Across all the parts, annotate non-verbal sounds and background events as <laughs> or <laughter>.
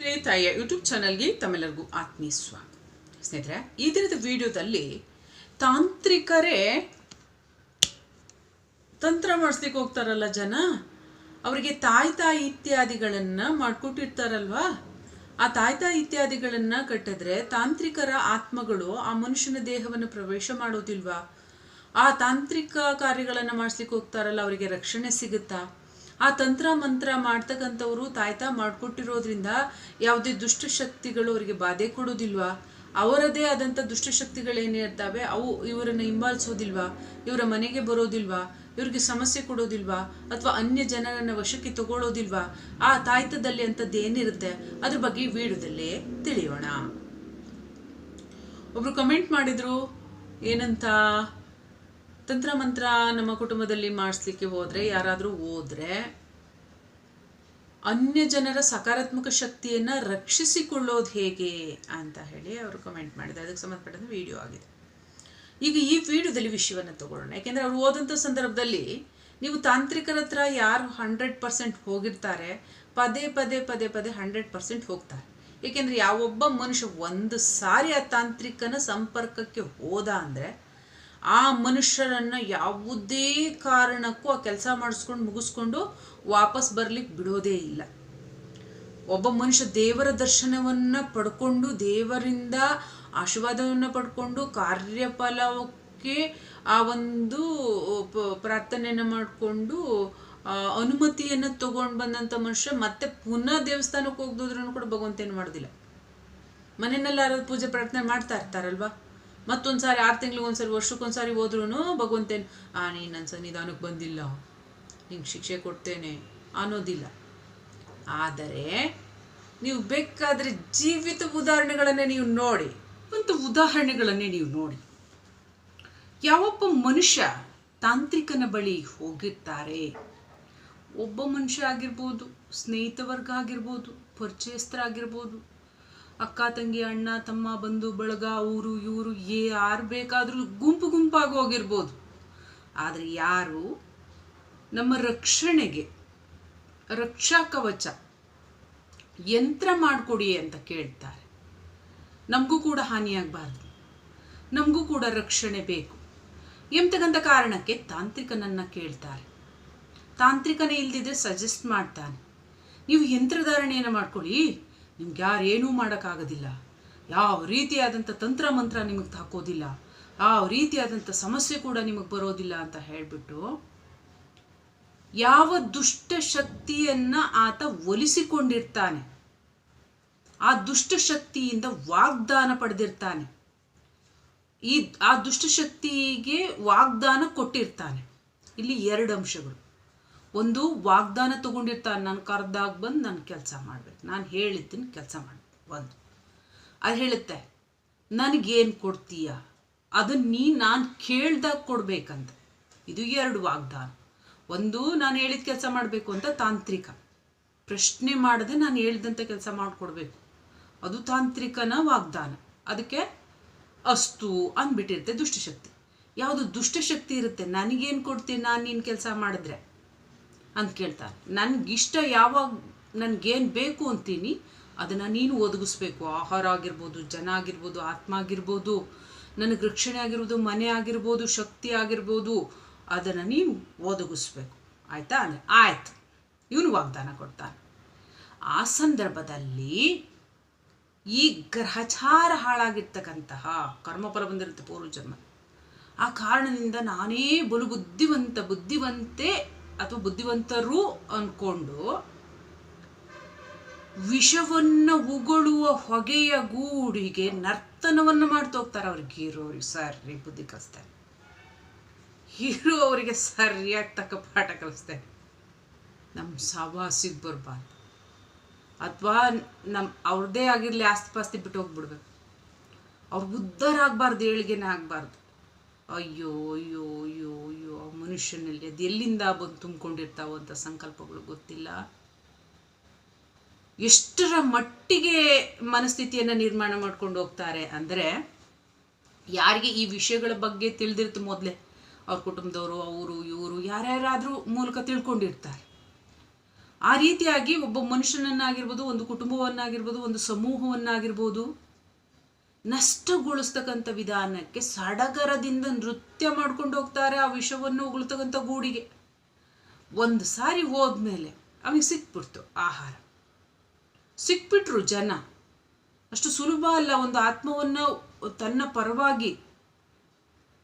ಸ್ನೇಹಿತರೆ, ತಾಯಿಯ ಯೂಟ್ಯೂಬ್ ಚಾನಲ್ಗೆ ತಮ್ಮೆಲ್ಲರಿಗೂ ಆತ್ಮೀಯ ಸ್ವಾಗತ. ಸ್ನೇಹಿತರೆ ಈ ದಿನದ ವಿಡಿಯೋದಲ್ಲಿ ತಾಂತ್ರಿಕರೇ ತಂತ್ರ ಮಾಡಿಸ್ಲಿಕ್ಕೆ ಹೋಗ್ತಾರಲ್ಲ ಜನ? ಅವರಿಗೆ ತಾಯಿ ತಾಯಿ ಇತ್ಯಾದಿಗಳನ್ನು ಮಾಡ್ಕೊಟ್ಟಿರ್ತಾರಲ್ವಾ ಆ ತಾಯಿ ತಾಯಿ ಇತ್ಯಾದಿಗಳನ್ನು ಕಟ್ಟಿದ್ರೆ ತಾಂತ್ರಿಕರ ಆತ್ಮಗಳು ಆ ಮನುಷ್ಯನ ದೇಹವನ್ನು ಪ್ರವೇಶ ಮಾಡೋದಿಲ್ವಾ? ಆ ತಾಂತ್ರಿಕ ಕಾರ್ಯಗಳನ್ನು ಮಾಡಿಸ್ಲಿಕ್ಕೆ ಹೋಗ್ತಾರಲ್ಲ ಅವರಿಗೆ ರಕ್ಷಣೆ ಸಿಗುತ್ತಾ? ಆ ತಂತ್ರ ಮಂತ್ರ ಮಾಡ್ತಕ್ಕಂಥವ್ರು ತಾಯ್ತಾ ಮಾಡಿಕೊಟ್ಟಿರೋದ್ರಿಂದ ಯಾವುದೇ ದುಷ್ಟಶಕ್ತಿಗಳು ಅವರಿಗೆ ಬಾಧೆ ಕೊಡೋದಿಲ್ವಾ ಅವರದೇ ಆದಂಥ ದುಷ್ಟಶಕ್ತಿಗಳೇನಿರ್ತವೆ ಅವು ಇವರನ್ನು ಹಿಂಬಾಲಿಸೋದಿಲ್ವಾ? ಇವರ ಮನೆಗೆ ಬರೋದಿಲ್ವಾ? ಇವ್ರಿಗೆ ಸಮಸ್ಯೆ ಕೊಡೋದಿಲ್ವಾ? ಅಥವಾ ಅನ್ಯ ಜನರನ್ನು ವಶಕ್ಕೆ ತಗೊಳ್ಳೋದಿಲ್ವಾ ಆ ತಾಯ್ತದಲ್ಲಿ ಅಂಥದ್ದು ಏನಿರುತ್ತೆ? ಅದ್ರ ಬಗ್ಗೆ ವಿಡಿಯೋದಲ್ಲೇ ತಿಳಿಯೋಣ. ಒಬ್ರು ಕಮೆಂಟ್ ಮಾಡಿದ್ರು, ಏನಂತ? ತಂತ್ರ ಮಂತ್ರ ನಮ್ಮ ಕುಟುಂಬದಲ್ಲಿ ಮಾಡಿಸ್ಲಿಕ್ಕೆ ಹೋದ್ರೆ, ಯಾರಾದರೂ ಹೋದ್ರೆ ಅನ್ಯ ಜನರ ಸಕಾರಾತ್ಮಕ ಶಕ್ತಿಯನ್ನು ರಕ್ಷಿಸಿಕೊಳ್ಳೋದು ಹೇಗೆ ಅಂತ ಹೇಳಿ ಅವರು ಕಮೆಂಟ್ ಮಾಡಿದ್ದಾರೆ. ಅದಕ್ಕೆ ಸಂಬಂಧಪಟ್ಟಂತ ವಿಡಿಯೋ ಆಗಿದೆ. ಈಗ ಈ ವಿಡಿಯೋದಲ್ಲಿ ವಿಷಯವನ್ನು ತಗೊಳ್ಳೋಣ. ಯಾಕೆಂದರೆ ಅವ್ರು ಓದಂಥ ಸಂದರ್ಭದಲ್ಲಿ ನೀವು ತಾಂತ್ರಿಕರ ಹತ್ರ ಯಾರು ಹಂಡ್ರೆಡ್ ಪರ್ಸೆಂಟ್ ಹೋಗಿರ್ತಾರೆ, ಪದೇ ಪದೇ ಪದೇ ಪದೇ ಹಂಡ್ರೆಡ್ ಪರ್ಸೆಂಟ್ ಹೋಗ್ತಾರೆ. ಏಕೆಂದರೆ ಯಾವೊಬ್ಬ ಮನುಷ್ಯ ಒಂದು ಸಾರಿ ಆ ತಾಂತ್ರಿಕನ ಸಂಪರ್ಕಕ್ಕೆ ಹೋದ ಅಂದರೆ ಆ ಮನುಷ್ಯರನ್ನು ಯಾವುದೇ ಕಾರಣಕ್ಕೂ ಆ ಕೆಲಸ ಮಾಡಿಸ್ಕೊಂಡು ಮುಗಿಸ್ಕೊಂಡು ವಾಪಸ್ ಬರ್ಲಿಕ್ಕೆ ಬಿಡೋದೇ ಇಲ್ಲ. ಒಬ್ಬ ಮನುಷ್ಯ ದೇವರ ದರ್ಶನವನ್ನ ಪಡ್ಕೊಂಡು, ದೇವರಿಂದ ಆಶೀರ್ವಾದವನ್ನು ಪಡ್ಕೊಂಡು, ಕಾರ್ಯಫಲಕ್ಕೆ ಆ ಒಂದು ಪ್ರಾರ್ಥನೆಯನ್ನು ಮಾಡಿಕೊಂಡು ಅನುಮತಿಯನ್ನು ತಗೊಂಡು ಬಂದಂಥ ಮನುಷ್ಯ ಮತ್ತೆ ಪುನಃ ದೇವಸ್ಥಾನಕ್ಕೆ ಹೋಗ್ದೋದ್ರೂ ಕೂಡ ಭಗವಂತ ಏನು ಮಾಡೋದಿಲ್ಲ. ಮನೆಯಲ್ಲಾರು ಪೂಜೆ ಪ್ರಾರ್ಥನೆ ಮಾಡ್ತಾ ಇರ್ತಾರಲ್ವಾ? ಮತ್ತೊಂದು ಸಾರಿ ಆರು ತಿಂಗಳಿಗೆ ಒಂದ್ಸರಿ ವರ್ಷಕ್ಕೊಂದ್ಸಾರಿ ಹೋದ್ರೂ ಭಗವಂತೇನು ಆ, ನೀನು ನನ್ನ ಸನ್ನಿಧಾನಕ್ಕೆ ಬಂದಿಲ್ಲ. ನಿಂಗೆ ಶಿಕ್ಷೆ ಕೊಡ್ತೇನೆ ಅನ್ನೋದಿಲ್ಲ. ಆದರೆ ನೀವು ಬೇಕಾದರೆ ಜೀವಿತ ಉದಾಹರಣೆಗಳನ್ನೇ ನೀವು ನೋಡಿ. ಒಂದು ಉದಾಹರಣೆಗಳನ್ನೇ ನೀವು ನೋಡಿ. ಯಾವೊಬ್ಬ ಮನುಷ್ಯ ತಾಂತ್ರಿಕನ ಬಳಿ ಹೋಗಿರ್ತಾರೆ. ಒಬ್ಬ ಮನುಷ್ಯ ಆಗಿರ್ಬೋದು ಸ್ನೇಹಿತ ವರ್ಗ ಆಗಿರ್ಬೋದು, ಪರಿಚಯಸ್ಥರಾಗಿರ್ಬೋದು. ಅಕ್ಕ, ತಂಗಿ, ಅಣ್ಣ, ತಮ್ಮ, ಬಂಧು, ಬಳಗ, ಊರು, ಇವರು ಯಾರು ಬೇಕಾದರೂ ಗುಂಪು ಗುಂಪಾಗಿ ಹೋಗಿರ್ಬೋದು. ಆದರೆ ಯಾರು ನಮ್ಮ ರಕ್ಷಣೆಗೆ, ರಕ್ಷಾ ಕವಚ, ಯಂತ್ರ ಮಾಡಿಕೊಡಿ ಅಂತ ಕೇಳ್ತಾರೆ. ನಮಗೂ ಕೂಡ ಹಾನಿಯಾಗಬಾರ್ದು. ನಮಗೂ ಕೂಡ ರಕ್ಷಣೆ ಬೇಕು. ಎಂತಕ್ಕಂಥ ಕಾರಣಕ್ಕೆ? ತಾಂತ್ರಿಕನನ್ನು ಕೇಳ್ತಾರೆ. ತಾಂತ್ರಿಕನೇ ಇಲ್ದಿದ್ರೆ ಸಜೆಸ್ಟ್ ಮಾಡ್ತಾನೆ. ನೀವು ಯಂತ್ರಧಾರಣೆಯನ್ನು ಮಾಡ್ಕೊಳ್ಳಿ ನಿಮ್ಗೆ ಯಾರೇನೂ ಮಾಡೋಕ್ಕಾಗೋದಿಲ್ಲ. ಯಾವ ರೀತಿಯಾದಂಥ ತಂತ್ರ ಮಂತ್ರ ನಿಮಗೆ ಹಾಕೋದಿಲ್ಲ ಯಾವ ರೀತಿಯಾದಂಥ ಸಮಸ್ಯೆ ಕೂಡ ನಿಮಗೆ ಬರೋದಿಲ್ಲ ಅಂತ ಹೇಳಿಬಿಟ್ಟು ಯಾವ ದುಷ್ಟ ಶಕ್ತಿಯನ್ನ ಆತ ಒಲಿಸಿಕೊಂಡಿರ್ತಾನೆ? ಆ ದುಷ್ಟ ಶಕ್ತಿಯಿಂದ ವಾಗ್ದಾನ ಪಡೆದಿರ್ತಾನೆ. ಈ, ಆ ದುಷ್ಟಶಕ್ತಿಗೆ ವಾಗ್ದಾನ ಕೊಟ್ಟಿರ್ತಾನೆ. ಇಲ್ಲಿ ಎರಡು ಅಂಶಗಳು. ಒಂದು, ವಾಗ್ದಾನ ತಗೊಂಡಿರ್ತಾನೆ. ನಾನು ಕರೆದಾಗ ಬಂದು ನಾನು ಕೆಲಸ ಮಾಡ್ಬೇಕು. ನಾನು ಹೇಳಿದ್ದೀನಿ ಕೆಲಸ ಮಾಡ್ಬೇಕು ಒಂದು. ಅದು ಹೇಳುತ್ತೆ, ನನಗೇನು ಕೊಡ್ತೀಯ? ಅದನ್ನ ನೀ ನಾನು ಕೇಳ್ದಾಗ ಕೊಡ್ಬೇಕಂತ. ಇದು ಎರಡು ವಾಗ್ದಾನ. ಒಂದು, ನಾನು ಹೇಳಿದ ಕೆಲಸ ಮಾಡಬೇಕು ಅಂತ ತಾಂತ್ರಿಕ. ಪ್ರಶ್ನೆ ಮಾಡದೆ ನಾನು ಹೇಳಿದಂಥ ಕೆಲಸ ಮಾಡಿಕೊಡ್ಬೇಕು. ಅದು ತಾಂತ್ರಿಕನ ವಾಗ್ದಾನ. ಅದಕ್ಕೆ ಅಸ್ತು ಅಂದ್ಬಿಟ್ಟಿರುತ್ತೆ ದುಷ್ಟಶಕ್ತಿ. ಯಾವುದು ದುಷ್ಟಶಕ್ತಿ ಇರುತ್ತೆ? ನನಗೇನು ಕೊಡ್ತೀನಿ ನಾನು ನಿನ್ನ ಕೆಲಸ ಮಾಡಿದ್ರೆ? ಅಂತ ಕೇಳ್ತಾರೆ. ನನಗಿಷ್ಟ ಯಾವಾಗ ನನಗೇನು ಬೇಕು ಅಂತೀನಿ, ಅದನ್ನು ನೀನು ಒದಗಿಸ್ಬೇಕು. ಆಹಾರ ಆಗಿರ್ಬೋದು, ಜನ ಆಗಿರ್ಬೋದು, ಆತ್ಮ ಆಗಿರ್ಬೋದು, ನನಗೆ ರಕ್ಷಣೆ ಆಗಿರ್ಬೋದು, ಮನೆ ಆಗಿರ್ಬೋದು, ಶಕ್ತಿ ಆಗಿರ್ಬೋದು ಅದನ್ನು ನೀವು ಒದಗಿಸ್ಬೇಕು. ಆಯಿತಾ? ಅಂದರೆ ಆಯ್ತು. ಇವನು ವಾಗ್ದಾನ ಕೊಡ್ತಾನೆ. ಆ ಸಂದರ್ಭದಲ್ಲಿ ಈ ಗ್ರಹಚಾರ ಹಾಳಾಗಿರ್ತಕ್ಕಂತಹ ಕರ್ಮಫಲ ಬಂದಿರುತ್ತೆ ಪೂರ್ವಜನ್ಮ ಆ ಕಾರಣದಿಂದ ನಾನೇ ಬಲು ಬುದ್ಧಿವಂತ ಬುದ್ಧಿವಂತೆ ಅಥವಾ ಬುದ್ಧಿವಂತರು ಅಂದ್ಕೊಂಡು ವಿಷವನ್ನು ಉಗುಳುವ ಹೊಗೆಯ ಗೂಡಿಗೆ ನರ್ತನವನ್ನು ಮಾಡ್ತೋಗ್ತಾರೆ ಅವ್ರಿಗೆ ಇರೋರು ಸರಿ ಬುದ್ಧಿ ಕಲಿಸ್ತಾರೆ ಹೀರೋ ಅವರಿಗೆ ಸರಿಯಾಗಿ ತಕ್ಕ ಪಾಠ ಕಲಿಸ್ತೇನೆ. ನಮ್ಮ ಸವಾಸಿಗೆ ಬರಬಾರ್ದು. ಅಥವಾ ನಮ್ಮ ಅವ್ರದ್ದೇ ಆಗಿರಲಿ ಆಸ್ತಿ ಪಾಸ್ತಿ ಬಿಟ್ಟು ಹೋಗ್ಬಿಡ್ಬೇಕು. ಅವ್ರಿಗೆ ಉದ್ಧಾರ ಆಗಬಾರ್ದು, ಏಳಿಗೆನೇ ಆಗಬಾರ್ದು. ಅಯ್ಯೋ ಅಯ್ಯೋ ಅಯ್ಯೋ ಅಯ್ಯೋ, ಆ ಮನುಷ್ಯನಲ್ಲಿ ಅದು ಎಲ್ಲಿಂದ ಬಂದು ತುಂಬಿಕೊಂಡಿರ್ತಾವೋ ಅಂತ ಸಂಕಲ್ಪಗಳು ಗೊತ್ತಿಲ್ಲ. ಎಷ್ಟರ ಮಟ್ಟಿಗೆ ಮನಸ್ಥಿತಿಯನ್ನು ನಿರ್ಮಾಣ ಮಾಡ್ಕೊಂಡು ಹೋಗ್ತಾರೆ ಅಂದರೆ, ಯಾರಿಗೆ ಈ ವಿಷಯಗಳ ಬಗ್ಗೆ ತಿಳಿದಿರ್ತು ಮೊದಲೇ? ಅವ್ರ ಕುಟುಂಬದವರು, ಅವರು, ಇವರು, ಯಾರ್ಯಾರಾದರೂ ಮೂಲಕ ತಿಳ್ಕೊಂಡಿರ್ತಾರೆ. ಆ ರೀತಿಯಾಗಿ ಒಬ್ಬ ಮನುಷ್ಯನನ್ನಾಗಿರ್ಬೋದು, ಒಂದು ಕುಟುಂಬವನ್ನಾಗಿರ್ಬೋದು, ಒಂದು ಸಮೂಹವನ್ನಾಗಿರ್ಬೋದು, ನಷ್ಟಗೊಳಿಸ್ತಕ್ಕಂಥ ವಿಧಾನಕ್ಕೆ ಸಡಗರದಿಂದ ನೃತ್ಯ ಮಾಡ್ಕೊಂಡು ಹೋಗ್ತಾರೆ ಆ ವಿಷವನ್ನು ಉಗುಳ್ತಕ್ಕಂಥ ಗೂಡಿಗೆ. ಒಂದು ಸಾರಿ ಹೋದ್ಮೇಲೆ ಅವನಿಗೆ ಸಿಕ್ಬಿಡ್ತು ಆಹಾರ. ಸಿಕ್ಬಿಟ್ರು ಜನ. ಅಷ್ಟು ಸುಲಭ ಅಲ್ಲ ಒಂದು ಆತ್ಮವನ್ನು ತನ್ನ ಪರವಾಗಿ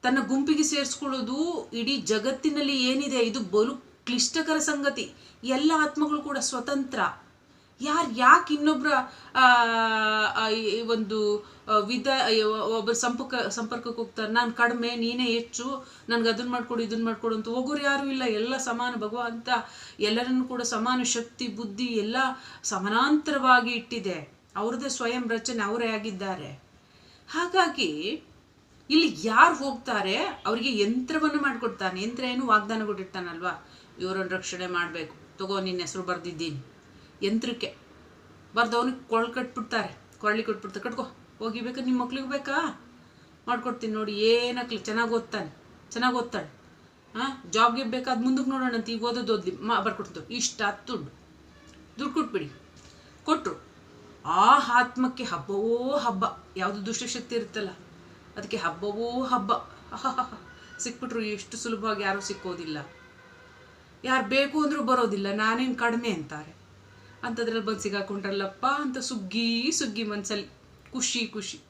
ತನ್ನ ಗುಂಪಿಗೆ ಸೇರಿಸ್ಕೊಳ್ಳೋದು ಇಡೀ ಜಗತ್ತಿನಲ್ಲಿ ಏನಿದೆ, ಇದು ಬಲು ಕ್ಲಿಷ್ಟಕರ ಸಂಗತಿ. ಎಲ್ಲ ಆತ್ಮಗಳು ಕೂಡ ಸ್ವತಂತ್ರ. ಯಾರು ಯಾಕೆ ಇನ್ನೊಬ್ಬರ ಈ ಒಂದು ವಿಧ ಒಬ್ಬರ ಸಂಪರ್ಕ ಸಂಪರ್ಕಕ್ಕೆ ಹೋಗ್ತಾರೆ, ನಾನು ಕಡಿಮೆ, ನೀನೇ ಹೆಚ್ಚು, ನನಗೆ ಅದನ್ನ ಮಾಡಿಕೊಡು ಇದನ್ನ ಮಾಡಿಕೊಡು ಅಂತ ಹೋಗೋರು ಯಾರೂ ಇಲ್ಲ. ಎಲ್ಲ ಸಮಾನ ಭಗವಂತ, ಎಲ್ಲರನ್ನು ಕೂಡ ಸಮಾನ ಶಕ್ತಿ, ಬುದ್ಧಿ, ಎಲ್ಲ ಸಮಾನಾಂತರವಾಗಿ ಇಟ್ಟಿದೆ. ಅವ್ರದ್ದೇ ಸ್ವಯಂ ರಚನೆ, ಅವರೇ ಆಗಿದ್ದಾರೆ. ಹಾಗಾಗಿ ಇಲ್ಲಿ ಯಾರು ಹೋಗ್ತಾರೆ, ಅವರಿಗೆ ಯಂತ್ರವನ್ನು ಮಾಡಿಕೊಡ್ತಾನೆ. ಯಂತ್ರ ಏನು ವಾಗ್ದಾನ ಕೊಟ್ಟಿರ್ತಾನಲ್ವಾ ಇವರನ್ನು ರಕ್ಷಣೆ ಮಾಡಬೇಕು. ತಗೋ, ನಿನ್ನ ಹೆಸರು ಬರೆದಿದ್ದೀನಿ. ಯಂತ್ರಕ್ಕೆ. ಬರ್ದವನು ಕೊಳ್ ಕಟ್ಬಿಡ್ತಾರೆ. ಕೊರಳಿ ಕೊಟ್ಬಿಡ್ತಾರೆ. ಕಟ್ಕೋ. ಹೋಗಿ ಬೇಕಾ? ನಿಮ್ಮ ಮಕ್ಳಿಗೆ ಬೇಕಾ? ಮಾಡ್ಕೊಡ್ತೀನಿ ನೋಡಿ. ಏನಕ್ಲಿ ಚೆನ್ನಾಗಿ ಓದ್ತಾನೆ. ಚೆನ್ನಾಗಿ ಓದ್ತಾಳೆ. ಹಾಂ ಜಾಬ್ಗೆ ಬೇಕಾದ ಮುಂದಕ್ಕೆ ನೋಡೋಣ ಅಂತ ಈಗ ಓದೋದು ಓದ್ಲಿ. ಮಾ ಬರ್ಕೊಡ್ತು ಇಷ್ಟ ಹತ್ತು ದುಡ್ಡು ದುಡ್ಡು ಕೊಟ್ಬಿಡಿ. ಕೊಟ್ಟರು ಆ ಆತ್ಮಕ್ಕೆ ಹಬ್ಬವೋ ಹಬ್ಬ. ಯಾವುದು ದುಷ್ಟಶಕ್ತಿ ಇರುತ್ತಲ್ಲ. ಅದಕ್ಕೆ ಹಬ್ಬವೋ ಹಬ್ಬ. <laughs> ಸಿಕ್ಬಿಟ್ರು ಎಷ್ಟು ಸುಲಭವಾಗಿ ಯಾರೂ ಸಿಕ್ಕೋದಿಲ್ಲ. ಯಾರು ಬೇಕು ಅಂದರೂ ಬರೋದಿಲ್ಲ, ನಾನೇನು ಕಡಿಮೆ ಅಂತಾರೆ. ಅಂಥದ್ರಲ್ಲಿ ಬಂದು ಸಿಗಾಕೊಂಡ್ರಲ್ಲಪ್ಪ ಅಂತ ಸುಗ್ಗಿ ಸುಗ್ಗಿ ಮನಸ್ಸಲ್ಲಿ ಖುಷಿ ಖುಷಿ.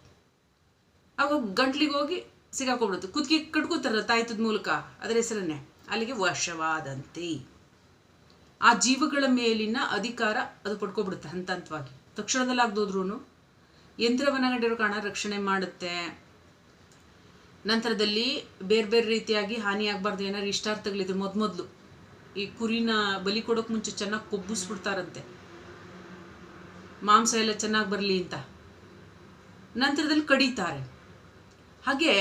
ಆವಾಗ ಗಂಟ್ಲಿಗೆ ಹೋಗಿ ಸಿಗಾಕೊಂಡ್ಬಿಡುತ್ತೆ ಕುತ್ತಿಗೆ ಕಟ್ಕೋತಾರಲ್ಲ ತಾಯ್ತದ ಮೂಲಕ, ಅದರ ಹೆಸರನ್ನೇ, ಅಲ್ಲಿಗೆ ವಶವಾದಂತೆ. ಆ ಜೀವಗಳ ಮೇಲಿನ ಅಧಿಕಾರ ಅದು ಪಡ್ಕೊಬಿಡುತ್ತೆ ಹಂತ ಹಂತವಾಗಿ ತಕ್ಷಣದಲ್ಲಿ ಆಗದೋದ್ರೂ ಯಂತ್ರವನ್ನ ಕಾರಣ ರಕ್ಷಣೆ ಮಾಡುತ್ತೆ. ನಂತರದಲ್ಲಿ ಬೇರೆ ಬೇರೆ ರೀತಿಯಾಗಿ ಹಾನಿ ಆಗಬಾರ್ದು ಏನಾದ್ರು ಇಷ್ಟಾರ್ಥಗಳಿದೆ ಮೊದಲು. ಈ ಕುರಿನ ಬಲಿ ಕೊಡೋಕೆ ಮುಂಚೆ ಚೆನ್ನಾಗಿ ಕೊಬ್ಬಿಸ್ಬಿಡ್ತಾರಂತೆ. ಮಾಂಸ ಎಲ್ಲ ಚೆನ್ನಾಗಿ ಬರಲಿ ಅಂತ. ನಂತರದಲ್ಲಿ ಕಡಿತಾರೆ. ಹಾಗೆ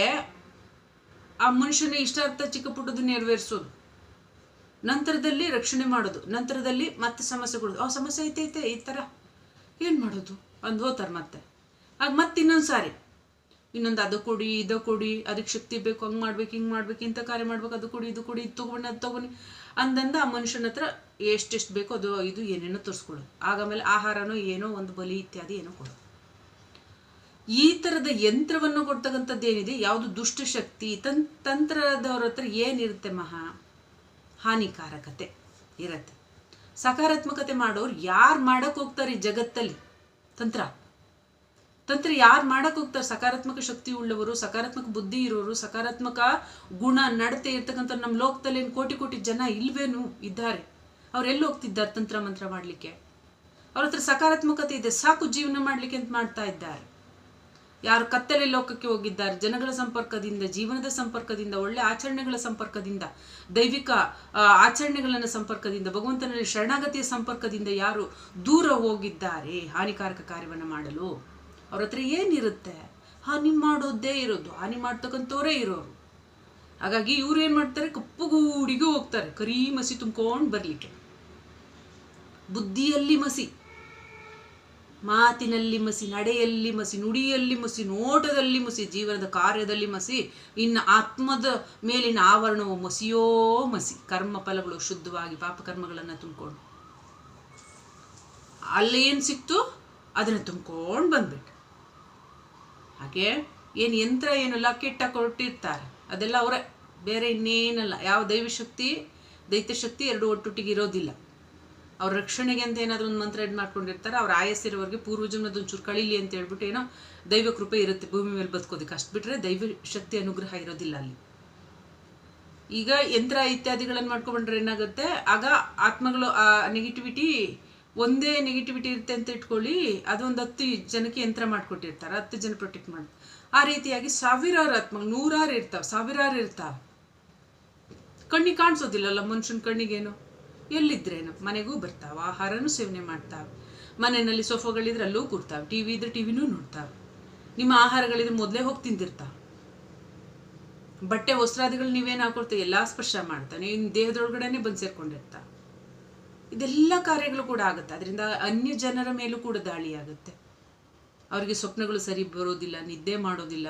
ಆ ಮನುಷ್ಯನ ಇಷ್ಟಾರ್ಥ ಚಿಕ್ಕ ಪುಟ್ಟದ್ದು ನೆರವೇರಿಸೋದು. ನಂತರದಲ್ಲಿ ರಕ್ಷಣೆ ಮಾಡೋದು. ನಂತರದಲ್ಲಿ ಮತ್ತೆ ಸಮಸ್ಯೆ ಕೊಡೋದು. ಆ ಸಮಸ್ಯೆ ಐತೆ ಐತೆ, ಈ ಥರ ಏನು ಮಾಡೋದು? ಅಂದು ಹೋತಾರೆ ಮತ್ತೆ. ಆಗ ಮತ್ತೆ ಇನ್ನೊಂದು ಸಾರಿ ಇನ್ನೊಂದು ಅದು ಕೊಡಿ, ಇದು ಕೊಡಿ, ಅದಕ್ಕೆ ಶಕ್ತಿ ಬೇಕು, ಹಂಗೆ ಮಾಡ್ಬೇಕು, ಹಿಂಗೆ ಮಾಡ್ಬೇಕು, ಇಂಥ ಕಾರ್ಯ ಮಾಡ್ಬೇಕು, ಅದು ಕೊಡಿ, ಇದು ಕೊಡಿ, ಇದು ತೊಗೊಂಡು ಅದು ತೊಗೊಂಡು ಅಂದಂದ ಆ ಮನುಷ್ಯನ ಹತ್ರ ಎಷ್ಟೆಷ್ಟು ಬೇಕೋ ಅದು, ಇದು ಏನೇನೋ ತೋರಿಸ್ಕೊಳ್ಳೋದು ಆಮೇಲೆ ಆಹಾರನೋ ಏನೋ ಒಂದು ಬಲಿ ಇತ್ಯಾದಿ ಏನೋ ಕೊಡೋದು ಈ ಥರದ ಯಂತ್ರವನ್ನು ಕೊಡ್ತಕ್ಕಂಥದ್ದು ಏನಿದೆ? ಯಾವುದು ದುಷ್ಟಶಕ್ತಿ ತನ್, ತಂತ್ರದವ್ರ ಹತ್ರ ಏನಿರುತ್ತೆ ಮಹಾ? ಹಾನಿಕಾರಕತೆ ಇರತ್ತೆ. ಸಕಾರಾತ್ಮಕತೆ ಮಾಡೋರು ಯಾರು ಮಾಡಕ್ಕೆ ಹೋಗ್ತಾರೆ ಈ ಜಗತ್ತಲ್ಲಿ? ತಂತ್ರ. ತಂತ್ರ ಯಾರು ಮಾಡಕ್ಕೆ ಹೋಗ್ತಾರೆ? ಸಕಾರಾತ್ಮಕ ಶಕ್ತಿ ಉಳ್ಳವರು, ಸಕಾರಾತ್ಮಕ ಬುದ್ಧಿ ಇರೋರು, ಸಕಾರಾತ್ಮಕ ಗುಣ ನಡತೆ ಇರ್ತಕ್ಕಂಥ ನಮ್ಮ ಲೋಕದಲ್ಲಿ ಏನು ಕೋಟಿ ಕೋಟಿ ಜನ ಇಲ್ವೇನು ಇದ್ದಾರೆ. ಅವ್ರು ಎಲ್ಲಿ ಹೋಗ್ತಿದ್ದಾರೆ ತಂತ್ರ ಮಂತ್ರ ಮಾಡಲಿಕ್ಕೆ? ಅವ್ರ ಹತ್ರ ಸಕಾರಾತ್ಮಕತೆ ಇದೆ, ಸಾಕು ಜೀವನ ಮಾಡಲಿಕ್ಕೆ ಅಂತ ಮಾಡ್ತಾ ಇದ್ದಾರೆ. ಯಾರು ಕತ್ತಲೆ ಲೋಕಕ್ಕೆ ಹೋಗಿದ್ದಾರೆ, ಜನಗಳ ಸಂಪರ್ಕದಿಂದ, ಜೀವನದ ಸಂಪರ್ಕದಿಂದ, ಒಳ್ಳೆ ಆಚರಣೆಗಳ ಸಂಪರ್ಕದಿಂದ, ದೈವಿಕ ಆಚರಣೆಗಳನ್ನು ಸಂಪರ್ಕದಿಂದ, ಭಗವಂತನಲ್ಲಿ ಶರಣಾಗತಿಯ ಸಂಪರ್ಕದಿಂದ ಯಾರು ದೂರ ಹೋಗಿದ್ದಾರೆ, ಹಾನಿಕಾರಕ ಕಾರ್ಯವನ್ನು ಮಾಡಲು? ಅವ್ರ ಹತ್ರ ಏನಿರುತ್ತೆ? ಹಾನಿ ಮಾಡೋದೇ ಇರೋದು. ಹಾನಿ ಮಾಡ್ತಕ್ಕಂಥವರೇ ಇರೋರು. ಹಾಗಾಗಿ ಇವ್ರು ಏನು ಮಾಡ್ತಾರೆ? ಕಪ್ಪುಗೂಡಿಗೂ ಹೋಗ್ತಾರೆ. ಕರಿ ಮಸಿ ತುಂಬ್ಕೊಂಡು ಬರಲಿಕ್ಕೆ. ಬುದ್ಧಿಯಲ್ಲಿ ಮಸಿ. ಮಾತಿನಲ್ಲಿ ಮಸಿ, ನಡೆಯಲ್ಲಿ ಮಸಿ, ನುಡಿಯಲ್ಲಿ ಮಸಿ, ನೋಟದಲ್ಲಿ ಮಸಿ, ಜೀವನದ ಕಾರ್ಯದಲ್ಲಿ ಮಸಿ, ಇನ್ನು ಆತ್ಮದ ಮೇಲಿನ ಆವರಣವು ಮಸಿಯೋ ಮಸಿ. ಕರ್ಮ ಫಲಗಳು ಶುದ್ಧವಾಗಿ ಪಾಪಕರ್ಮಗಳನ್ನು ತುಂಬಿಕೊಂಡು. ಏನು ಸಿಕ್ತು? ಅದನ್ನು ತುಂಬ್ಕೊಂಡು ಬಂದ್ಬಿಟ್ಟು ಹಾಗೆ ಏನು ಯಂತ್ರ ಏನು ಲಕ್ಕಿಟ್ಟ ಕೊಟ್ಟಿರ್ತಾರೆ. ಅದೆಲ್ಲ ಅವರೇ. ಬೇರೆ ಇನ್ನೇನಲ್ಲ. ಯಾವ ದೈವಶಕ್ತಿ, ದೈತ್ಯಶಕ್ತಿ ಎರಡು ಒಟ್ಟೊಟ್ಟಿಗೆ ಇರೋದಿಲ್ಲ. ಅವ್ರ ರಕ್ಷಣೆಗೆ ಅಂತ ಏನಾದರೂ ಒಂದು ಮಂತ್ರ ಇದು ಮಾಡ್ಕೊಂಡಿರ್ತಾರೆ. ಅವ್ರ ಆಯಸ್ಸಿರೋವರೆಗೆ ಪೂರ್ವಜನ್ಮದ ಒಂಚೂರು ಕಳೀಲಿ ಅಂತ ಹೇಳ್ಬಿಟ್ಟು ಏನೋ ದೈವ ಕೃಪೆ ಇರುತ್ತೆ ಭೂಮಿ ಮೇಲೆ ಬದುಕೋದಕ್ಕೆ. ಅಷ್ಟು ಬಿಟ್ಟರೆ ದೈವ ಶಕ್ತಿ ಅನುಗ್ರಹ ಇರೋದಿಲ್ಲ ಅಲ್ಲಿ. ಈಗ ಯಂತ್ರ ಇತ್ಯಾದಿಗಳನ್ನು ಮಾಡ್ಕೊಂಡ್ರೆ ಏನಾಗುತ್ತೆ? ಆಗ ಆತ್ಮಗಳು ಆ ನೆಗೆಟಿವಿಟಿ ಒಂದೇ ನೆಗೆಟಿವಿಟಿ ಇರುತ್ತೆ ಅಂತ ಇಟ್ಕೊಳ್ಳಿ, ಅದೊಂದು ಹತ್ತು ಜನಕ್ಕೆ ಯಂತ್ರ ಮಾಡಿಕೊಟ್ಟಿರ್ತಾರೆ, ಹತ್ತು ಜನ ಪ್ರೊಟೆಕ್ಟ್ ಮಾಡಿ. ಆ ರೀತಿಯಾಗಿ ಸಾವಿರಾರು ಆತ್ಮ, ನೂರಾರು ಇರ್ತಾವೆ, ಸಾವಿರಾರು ಇರ್ತಾವೆ. ಕಣ್ಣಿಗೆ ಕಾಣಿಸೋದಿಲ್ಲಲ್ಲ ಮನುಷ್ಯನ ಕಣ್ಣಿಗೇನು? ಎಲ್ಲಿದ್ರೇನು? ಮನೆಗೂ ಬರ್ತಾವೆ, ಆಹಾರನೂ ಸೇವನೆ ಮಾಡ್ತಾವೆ. ಮನೆಯಲ್ಲಿ ಸೋಫಾಗಳಿದ್ರೆ ಅಲ್ಲೂ ಕೂರ್ತಾವೆ ಟಿ ವಿ ಇದ್ರೆ ಟಿ ವಿನೂ ನೋಡ್ತಾವೆ. ನಿಮ್ಮ ಆಹಾರಗಳಿದ್ರೆ ಮೊದಲೇ ಹೋಗಿ ತಿಂದಿರ್ತಾವೆ. ಬಟ್ಟೆ, ವಸ್ತ್ರಾದಿಗಳು ನೀವೇನು ಹಾಕೊಳ್ತೀವಿ ಎಲ್ಲ ಸ್ಪರ್ಶ ಮಾಡ್ತಾನೆ ಇನ್ನು ದೇಹದೊಳಗಡೆನೆ ಬಂದು ಸೇರ್ಕೊಂಡಿರ್ತಾವೆ. ಇದೆಲ್ಲ ಕಾರ್ಯಗಳು ಕೂಡ ಆಗುತ್ತೆ. ಅದರಿಂದ ಅನ್ಯ ಜನರ ಮೇಲೂ ಕೂಡ ದಾಳಿ ಆಗುತ್ತೆ. ಅವರಿಗೆ ಸ್ವಪ್ನಗಳು ಸರಿ ಬರೋದಿಲ್ಲ, ನಿದ್ದೆ ಮಾಡೋದಿಲ್ಲ,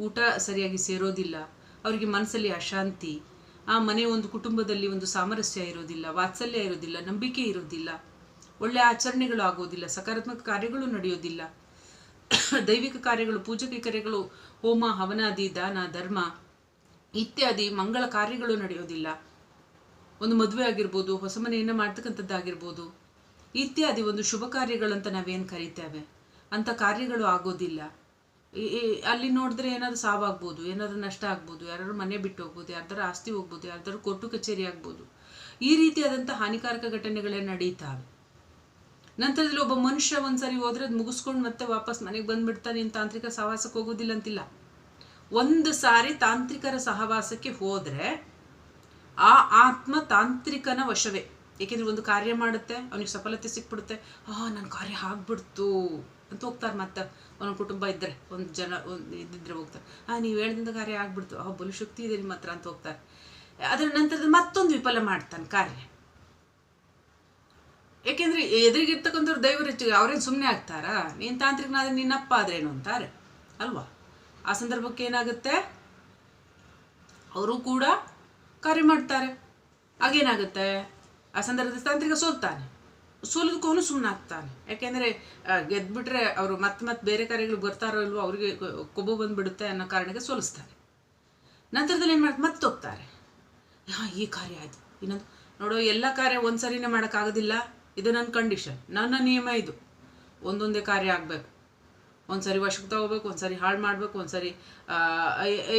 ಊಟ ಸರಿಯಾಗಿ ಸೇರೋದಿಲ್ಲ, ಅವರಿಗೆ ಮನಸ್ಸಲ್ಲಿ ಅಶಾಂತಿ, ಆ ಮನೆ ಒಂದು ಕುಟುಂಬದಲ್ಲಿ ಒಂದು ಸಾಮರಸ್ಯ ಇರೋದಿಲ್ಲ, ವಾತ್ಸಲ್ಯ ಇರೋದಿಲ್ಲ, ನಂಬಿಕೆ ಇರೋದಿಲ್ಲ, ಒಳ್ಳೆ ಆಚರಣೆಗಳು ಆಗೋದಿಲ್ಲ, ಸಕಾರಾತ್ಮಕ ಕಾರ್ಯಗಳು ನಡೆಯೋದಿಲ್ಲ. ದೈವಿಕ ಕಾರ್ಯಗಳು ಪೂಜಕ ಕಾರ್ಯಗಳು, ಹೋಮ ಹವನಾದಿ ದಾನ, ಧರ್ಮ ಇತ್ಯಾದಿ ಮಂಗಳ ಕಾರ್ಯಗಳು ನಡೆಯೋದಿಲ್ಲ. ಒಂದು ಮದುವೆ ಆಗಿರ್ಬೋದು, ಹೊಸ ಮನೆಯನ್ನು ಮಾಡ್ತಕ್ಕಂಥದ್ದಾಗಿರ್ಬೋದು, ಇತ್ಯಾದಿ ಒಂದು ಶುಭ ಕಾರ್ಯಗಳಂತ ನಾವೇನು ಕರಿತೇವೆ? ಅಂಥ ಕಾರ್ಯಗಳು ಆಗೋದಿಲ್ಲ. ಅಲ್ಲಿ ನೋಡಿದ್ರೆ ಏನಾದರೂ ಸಾವಾಗ್ಬೋದು, ಏನಾದರೂ ನಷ್ಟ ಆಗ್ಬೋದು, ಯಾರಾದ್ರೂ ಮನೆ ಬಿಟ್ಟು ಹೋಗ್ಬೋದು, ಯಾರ್ದಾರು ಆಸ್ತಿ ಹೋಗ್ಬೋದು, ಯಾರ್ದಾರು ಕೋರ್ಟು ಕಚೇರಿ ಆಗ್ಬೋದು. ಈ ರೀತಿಯಾದಂಥ ಹಾನಿಕಾರಕ ಘಟನೆಗಳೇ ನಡೀತಾವೆ. ನಂತರದಲ್ಲಿ ಒಬ್ಬ ಮನುಷ್ಯ ಒಂದ್ಸರಿ ಹೋದ್ರೆ ಅದು ಮುಗಿಸ್ಕೊಂಡು ಮತ್ತೆ ವಾಪಸ್ ಮನೆಗೆ ಬಂದ್ಬಿಡ್ತಾನೆ ಇನ್ನು ತಾಂತ್ರಿಕ ಸಹವಾಸಕ್ಕೆ ಹೋಗೋದಿಲ್ಲ ಅಂತಿಲ್ಲ. ಒಂದು ಸಾರಿ ತಾಂತ್ರಿಕರ ಸಹವಾಸಕ್ಕೆ ಹೋದ್ರೆ ಆ ಆತ್ಮ ತಾಂತ್ರಿಕನ ವಶವೇ. ಏಕೆಂದ್ರೆ ಒಂದು ಕಾರ್ಯ ಮಾಡುತ್ತೆ, ಅವನಿಗೆ ಸಫಲತೆ ಸಿಕ್ಬಿಡುತ್ತೆ. ಆ ನನ್ನ ಕಾರ್ಯ ಆಗ್ಬಿಡ್ತು ಅಂತ ಹೋಗ್ತಾರೆ ಮತ್ತೆ. ಅವನ ಕುಟುಂಬ ಇದ್ದರೆ ಒಂದು ಜನ, ಒಂದು ಇದ್ದಿದ್ರೆ ಹೋಗ್ತಾರೆ. ಆ, ನೀವು ಹೇಳ್ದಿಂದ ಕಾರ್ಯ ಆಗ್ಬಿಡ್ತು. ಆ, ಬಲು ಶಕ್ತಿ ಇದೆ ನಿಮ್ಮ ಹತ್ರ ಅಂತ ಹೋಗ್ತಾರೆ. ಅದರ ನಂತರದ ಮತ್ತೊಂದು ವಿಫಲ ಮಾಡ್ತಾನೆ ಕಾರ್ಯ. ಏಕೆಂದ್ರೆ ಎದುರಿಗಿರ್ತಕ್ಕಂಥವ್ರು ದೈವರು ಅವ್ರೇನು ಸುಮ್ಮನೆ ಆಗ್ತಾರಾ? ನೀನು ತಾಂತ್ರಿಕನಾದ್ರೆ ನಿನ್ನಪ್ಪ ಆದ್ರೇನು ಅಂತಾರೆ. ಅಲ್ವಾ? ಆ ಸಂದರ್ಭಕ್ಕೆ ಏನಾಗುತ್ತೆ? ಅವರು ಕೂಡ ಕಾರ್ಯ ಮಾಡ್ತಾರೆ. ಆಗೇನಾಗುತ್ತೆ ಆ ಸಂದರ್ಭದ ತಾಂತ್ರಿಕ ಸೋಲ್ತಾನೆ. ಸೋಲದಕ್ಕೂ ಸುಮ್ಮನೆ ಆಗ್ತಾನೆ ಯಾಕೆಂದರೆ ಗೆದ್ದುಬಿಟ್ರೆ ಅವರು ಮತ್ತೆ ಮತ್ತೆ ಬೇರೆ ಕಾರ್ಯಗಳು ಬರ್ತಾರೋ ಇಲ್ವೋ ಅವರಿಗೆ ಕೊಬ್ಬು ಬಂದುಬಿಡುತ್ತೆ ಅನ್ನೋ ಕಾರಣಕ್ಕೆ ಸೋಲಿಸ್ತಾರೆ ನಂತರದಲ್ಲಿ ಏನು ಮಾಡ್ತಾರೆ ಮತ್ತೆ ಹೋಗ್ತಾರೆ. ಹಾಂ, ಈ ಕಾರ್ಯ ಆಯಿತು. ಇನ್ನೊಂದು, ನೋಡೋ, ಎಲ್ಲ ಕಾರ್ಯ ಒಂದು ಸರಿನೇ ಮಾಡೋಕ್ಕಾಗೋದಿಲ್ಲ. ಇದು ನನ್ನ ಕಂಡೀಷನ್ ನನ್ನ ನಿಯಮ ಇದು. ಒಂದೊಂದೇ ಕಾರ್ಯ ಆಗಬೇಕು. ಒಂದು ಸಾರಿ ವಶಕ್ಕೆ ತಗೋಬೇಕು ಒಂದು ಹಾಳು ಮಾಡಬೇಕು ಒಂದು ಸಾರಿ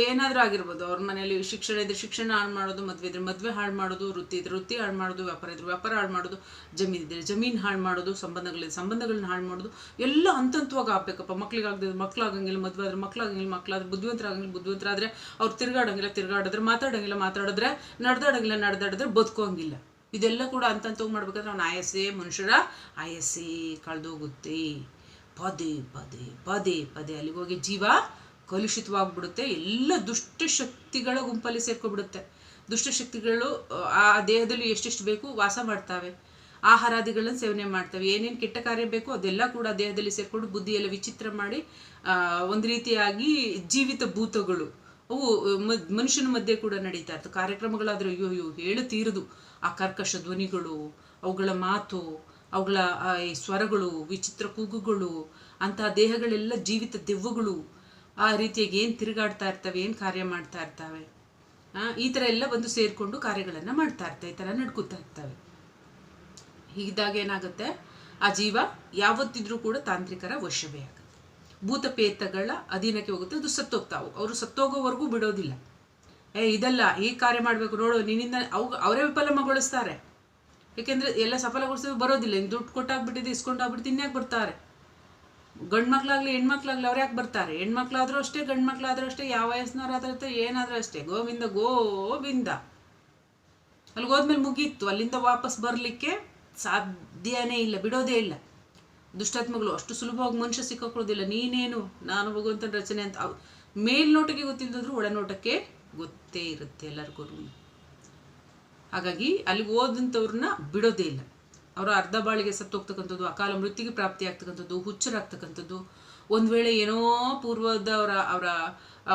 ಏನಾದರೂ ಆಗಿರ್ಬೋದು. ಅವ್ರ ಮನೆಯಲ್ಲಿ ಶಿಕ್ಷಣ ಇದ್ರೆ ಶಿಕ್ಷಣ ಹಾಳು ಮಾಡೋದು, ಮದುವೆ ಇದ್ರೆ ಮದುವೆ ಹಾಳು ಮಾಡೋದು, ವೃತ್ತಿ ಇದ್ರೆ ವೃತ್ತಿ ಹಾಳು ಮಾಡೋದು, ವ್ಯಾಪಾರ ಇದ್ರೆ ವ್ಯಾಪಾರ ಹಾಳು ಮಾಡೋದು, ಜಮೀನು ಇದ್ರೆ ಜಮೀನು ಹಾಳು ಮಾಡೋದು, ಸಂಬಂಧಗಳಿದ್ರೆ ಸಂಬಂಧಗಳನ್ನ ಹಾಳು ಮಾಡೋದು, ಎಲ್ಲ ಹಂತಂತವಾಗಿ ಆಗ್ಬೇಕಪ್ಪ. ಮಕ್ಳಿಗಾಗದೆ, ಮಕ್ಳಾಗಂಗಿಲ್ಲ, ಮದುವೆ ಆದ್ರೆ ಮಕ್ಳಾಗಂಗಿಲ್ಲ, ಮಕ್ಳಾದ್ರೆ ಬುದ್ಧಿವಂತರಾಗಂಗಿಲ್ಲ, ಬುದ್ಧಿವಂತರಾದ್ರೆ ಅವ್ರು ತಿರ್ಗಾಡಂಗಿಲ್ಲ, ತಿರ್ಗಾಡಿದ್ರೆ ಮಾತಾಡಂಗಿಲ್ಲ, ಮಾತಾಡಿದ್ರೆ ನಡೆದಾಡಂಗಿಲ್ಲ, ನಡೆದಾಡಿದ್ರೆ ಬದುಕೋಂಗಿಲ್ಲ ಇದೆಲ್ಲ ಕೂಡ ಅಂತಂತವಾಗಿ ಮಾಡ್ಬೇಕಾದ್ರೆ ಅವ್ನ ಆಯಸ್ಸೇ ಮನುಷ್ಯರ ಆಯಸ್ಸೇ ಕಳೆದೋಗುತ್ತೆ. ಪದೇ ಪದೇ ಪದೇ ಪದೇ ಅಲ್ಲಿಗೆ ಹೋಗಿ ಜೀವ ಕಲುಷಿತವಾಗ್ಬಿಡುತ್ತೆ. ಎಲ್ಲ ದುಷ್ಟಶಕ್ತಿಗಳ ಗುಂಪಲ್ಲಿ ಸೇರ್ಕೊಬಿಡುತ್ತೆ. ದುಷ್ಟಶಕ್ತಿಗಳು, ಆ ದೇಹದಲ್ಲಿ ಎಷ್ಟೆಷ್ಟು ಬೇಕು ವಾಸ ಮಾಡ್ತಾವೆ. ಆಹಾರಾದಿಗಳನ್ನ ಸೇವನೆ ಮಾಡ್ತವೆ. ಏನೇನು ಕೆಟ್ಟ ಕಾರ್ಯ ಬೇಕೋ ಅದೆಲ್ಲ ಕೂಡ ದೇಹದಲ್ಲಿ ಸೇರ್ಕೊಂಡು ಬುದ್ಧಿಯೆಲ್ಲ ವಿಚಿತ್ರ ಮಾಡಿ ಒಂದು ರೀತಿಯಾಗಿ ಜೀವಿತ ಭೂತಗಳು. ಅವು ಮನುಷ್ಯನ ಮಧ್ಯೆ ಕೂಡ ನಡೀತಾ ಇರ್ತವೆ ಕಾರ್ಯಕ್ರಮಗಳಾದ್ರೆ ಅಯ್ಯೋ ಅಯ್ಯೋ ಹೇಳುತ್ತೀರದು ತೀರದು. ಆ ಕರ್ಕಶ ಧ್ವನಿಗಳು, ಅವುಗಳ ಮಾತು ಅವುಗಳ ಈ ಸ್ವರಗಳು, ವಿಚಿತ್ರ ಕೂಗುಗಳು, ಅಂತಹ ದೇಹಗಳೆಲ್ಲ ಜೀವಿತ ದೆವ್ವಗಳು ಆ ರೀತಿಯಾಗಿ ಏನು ತಿರುಗಾಡ್ತಾ ಇರ್ತವೆ, ಏನು ಕಾರ್ಯ ಮಾಡ್ತಾ ಇರ್ತವೆ ಈ ಥರ ಎಲ್ಲ ಬಂದು ಸೇರಿಕೊಂಡು ಕಾರ್ಯಗಳನ್ನು ಮಾಡ್ತಾ ಇರ್ತವೆ ಈ ಥರ ನಡ್ಕೊತಾ ಇರ್ತವೆ. ಹೀಗಿದ್ದಾಗ ಏನಾಗುತ್ತೆ? ಆ ಜೀವ ಯಾವತ್ತಿದ್ರೂ ಕೂಡ ತಾಂತ್ರಿಕರ ವಶವೇ ಆಗುತ್ತೆ. ಭೂತಪೇತಗಳ ಅಧೀನಕ್ಕೆ ಹೋಗುತ್ತೆ, ಅದು ಸತ್ತೋಗ್ತಾವೆ ಅವರು ಸತ್ತೋಗೋವರೆಗೂ ಬಿಡೋದಿಲ್ಲ. ಏ, ಇದಲ್ಲ ಈ ಕಾರ್ಯ ಮಾಡಬೇಕು ನೋಡು, ನಿನ್ನಿಂದ ಅವು, ಅವರೇ ವಿಫಲಮಗೊಳಿಸ್ತಾರೆ. ಏಕೆಂದರೆ ಎಲ್ಲ ಸಫಲಗೊಳಿಸೋದು ಬರೋದಿಲ್ಲ. ಇನ್ನು ದುಡ್ಡು ಕೊಟ್ಟಾಗ್ಬಿಟ್ಟಿದೆ, ಇಸ್ಕೊಂಡಾಗ್ಬಿಟ್ಟು ಇನ್ಯಾಕೆ ಬರ್ತಾರೆ? ಗಂಡು ಮಕ್ಳಾಗ್ಲಿ ಹೆಣ್ಮಕ್ಳಾಗ್ಲಿ ಅವ್ರು ಯಾಕೆ ಬರ್ತಾರೆ? ಹೆಣ್ಮಕ್ಳಾದ್ರೂ ಅಷ್ಟೇ ಗಂಡು ಮಕ್ಕಳಾದರೂ ಅಷ್ಟೇ, ಯಾವ ವಯಸ್ಸಿನವರಾದ್ರೂ ಏನಾದರೂ ಅಷ್ಟೇ. ಗೋವಿಂದ ಗೋವಿಂದ. ಅಲ್ಲಿ ಹೋದ್ಮೇಲೆ ಮುಗೀತು. ಅಲ್ಲಿಂದ ವಾಪಸ್ ಬರಲಿಕ್ಕೆ ಸಾಧ್ಯನೇ ಇಲ್ಲ, ಬಿಡೋದೇ ಇಲ್ಲ. ದುಷ್ಟಾತ್ಮಗಳು ಅಷ್ಟು ಸುಲಭವಾಗಿ ಮನುಷ್ಯ ಸಿಕ್ಕಾಕೊಳ್ಳೋದಿಲ್ಲ ನೀನೇನು, ನಾನು ಭಗವಂತನ ರಚನೆ ಅಂತ. ಮೇಲ್ನೋಟಕ್ಕೆ ಗೊತ್ತಿಲ್ಲದ್ರು ಒಳನೋಟಕ್ಕೆ ಗೊತ್ತೇ ಇರುತ್ತೆ ಎಲ್ಲರಿಗೂ ಹಾಗಾಗಿ ಅಲ್ಲಿಗೆ ಹೋದಂಥವ್ರನ್ನ ಬಿಡೋದೇ ಇಲ್ಲ. ಅವರು ಅರ್ಧ ಬಾಳಿಗೆ ಸತ್ತೋಗ್ತಕ್ಕಂಥದ್ದು, ಅಕಾಲ ಮೃತ್ಯುಗೆ ಪ್ರಾಪ್ತಿ ಆಗ್ತಕ್ಕಂಥದ್ದು ಹುಚ್ಚರಾಗ್ತಕ್ಕಂಥದ್ದು. ಒಂದು ವೇಳೆ ಏನೋ ಪೂರ್ವದ ಅವರ